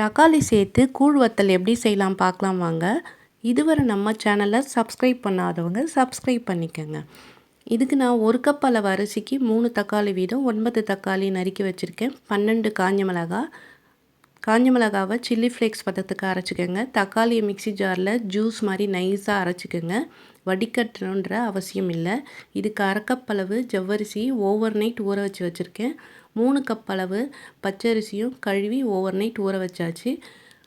தக்காளி சேர்த்து கூழ் வத்தல் எப்படி செய்யலாம் பார்க்கலாம் வாங்க. இதுவரை நம்ம சேனலை சப்ஸ்கிரைப் பண்ணாதவங்க சப்ஸ்கிரைப் பண்ணிக்கோங்க. இதுக்கு நான் ஒரு கப் அளவு அரிசிக்கு மூணு தக்காளி வீதம் ஒன்பது தக்காளி நறுக்கி வச்சுருக்கேன். பன்னெண்டு காஞ்ச மிளகா காஞ்ச மிளகாவை சில்லி ஃப்ளேக்ஸ் பதத்துக்கு அரைச்சிக்கோங்க. தக்காளியை மிக்சி ஜாரில் ஜூஸ் மாதிரி நைஸாக அரைச்சிக்கோங்க. வடிகட்டணுன்ற அவசியம் இல்லை. இதுக்கு அரைக்கப்பளவு ஜவ்வரிசி ஓவர் நைட் ஊற வச்சு வச்சுருக்கேன். மூணு கப் அளவு பச்சரிசியும் கழுவி ஓவர் நைட் ஊற வச்சாச்சு.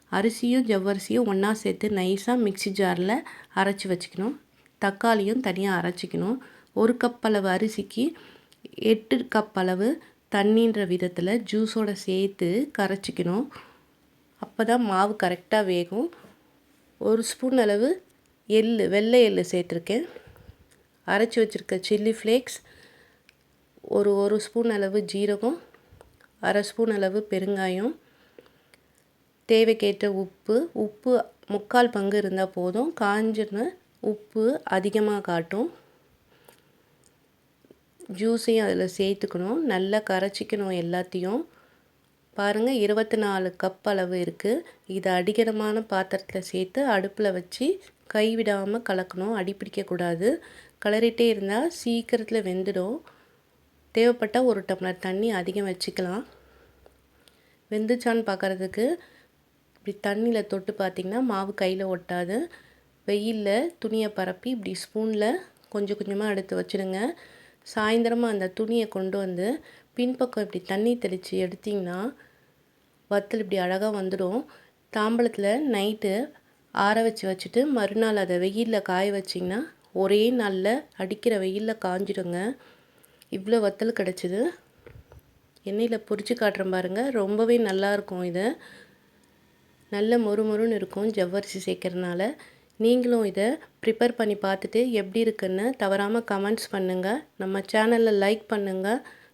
அரிசியும் ஜவ்வரிசியும் ஒன்றா சேர்த்து நைஸாக மிக்சி ஜாரில் அரைச்சி வச்சுக்கணும். தக்காளியும் தனியாக அரைச்சிக்கணும். ஒரு கப் அளவு அரிசிக்கு எட்டு கப் அளவு தண்ணின்ற விதத்தில் ஜூஸோடு சேர்த்து கரைச்சிக்கணும். அப்போ தான் மாவு கரெக்டாக வேகும். ஒரு ஸ்பூன் அளவு எள் வெள்ளை எள் சேர்த்துருக்கேன். அரைச்சி வச்சுருக்க சில்லி ஃப்ளேக்ஸ் ஒரு ஒரு ஸ்பூன் அளவு ஜீரகம் அரை ஸ்பூன் அளவு பெருங்காயம் தேவைக்கேற்ற உப்பு உப்பு முக்கால் பங்கு இருந்தால் போதும். காஞ்சின உப்பு அதிகமாக காட்டும். ஜூஸையும் அதில் சேர்த்துக்கணும். நல்லா கரைச்சிக்கணும் எல்லாத்தையும். பாருங்கள் இருபத்தி நாலு கப் அளவு இருக்குது இதை அடிகரமான பாத்திரத்தில் சேர்த்து அடுப்பில் வச்சு கைவிடாமல் கலக்கணும். அடி பிடிக்கக்கூடாது கலரிட்டே இருந்தால் சீக்கிரத்தில் வெந்துடும். தேவைப்பட்டால் ஒரு டம்ளர் தண்ணி அதிகம் வச்சுக்கலாம். வெந்துச்சான்னு பார்க்குறதுக்கு இப்படி தண்ணியில் தொட்டு பார்த்திங்கன்னா மாவு கையில் ஒட்டாது. வெயிலில் துணியை பரப்பி இப்படி ஸ்பூனில் கொஞ்சம் கொஞ்சமாக எடுத்து வச்சுடுங்க. சாயந்தரமாக அந்த துணியை கொண்டு வந்து பின்பக்கம் இப்படி தண்ணி தெளித்து எடுத்திங்கன்னா வத்தல் இப்படி அழகாக வந்துடும். தாம்பளத்தில் நைட்டு ஆற வச்சு வச்சுட்டு மறுநாள் அதை வெயிலில் காய வச்சிங்கன்னா ஒரே நாளில் அடிக்கிற வெயிலில் காஞ்சிடுங்க. இவ்வளோ வத்தல் கிடச்சிது. எண்ணெயில் பொரிச்சு காட்டுறேன் பாருங்கள் ரொம்பவே நல்லாயிருக்கும் இது. நல்ல மொறு மொறுன்னு இருக்கும் ஜவ்வரிசி சேர்க்கறனால நீங்களும் இதை ப்ரிப்பேர் பண்ணி பார்த்துட்டு எப்படி இருக்குன்னு தவறாமல் கமெண்ட்ஸ் பண்ணுங்கள் நம்ம சேனலில் லைக் பண்ணுங்கள்